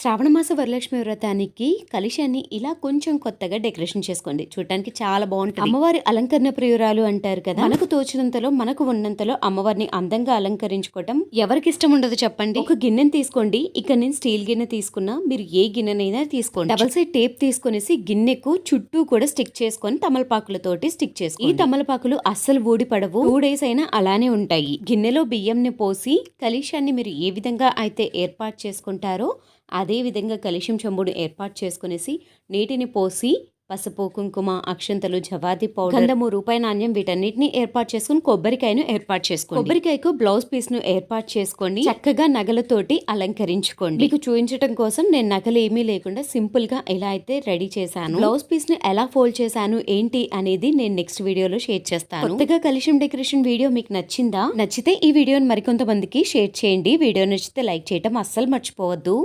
శ్రావణ మాస వరలక్ష్మి వ్రతానికి కలశాన్ని ఇలా కొంచెం కొత్తగా డెకరేషన్ చేసుకోండి. చూడటానికి చాలా బాగుంటుంది. అమ్మవారి అలంకరణ ప్రియురాలు అంటారు కదా. మనకు తోచినంతలో మనకు ఉన్నంతలో అమ్మవారిని అందంగా అలంకరించుకోవటం ఎవరికి ఇష్టం ఉండదు చెప్పండి. ఒక గిన్నెని తీసుకోండి. ఇక నేను స్టీల్ గిన్నె తీసుకున్నా మీరు ఏ గిన్నెనైనా తీసుకోండి. డబల్ సైడ్ టేప్ తీసుకొనేసి గిన్నెకు చుట్టూ కూడా స్టిక్ చేసుకొని తమలపాకులతోటి స్టిక్ చేసుకోండి. ఈ తమలపాకులు అస్సలు ఊడిపడవు టూ డేస్ అయినా అలానే ఉంటాయి. గిన్నెలో బియ్యంని పోసి కలీషాన్ని మీరు ఏ విధంగా అయితే ఏర్పాటు చేసుకుంటారో అదే విధంగా కలిషం చెంబుడు ఏర్పాటు చేసుకునేసి నీటిని పోసి పసుపు కుంకుమ అక్షంతలు జవాది పౌడర్ గంధము రూపాయి నాణ్యం వీటన్నిటిని ఏర్పాటు చేసుకుని కొబ్బరికాయను ఏర్పాటు చేసుకోండి. కొబ్బరికాయకు బ్లౌజ్ పీస్ను ఏర్పాటు చేసుకోండి చక్కగా నగలతోటి అలంకరించుకోండి. మీకు చూపించడం కోసం నేను నగలు ఏమీ లేకుండా సింపుల్గా ఎలా అయితే రెడీ చేశాను బ్లౌజ్ పీస్ను ఎలా ఫోల్డ్ చేశాను ఏంటి అనేది నేను నెక్స్ట్ వీడియోలో షేర్ చేస్తాను. కొత్తగా కలిషం డెకరేషన్ వీడియో మీకు నచ్చిందా? నచ్చితే ఈ వీడియోని మరికొంతమందికి షేర్ చేయండి. వీడియో నచ్చితే లైక్ చేయటం అస్సలు మర్చిపోవద్దు.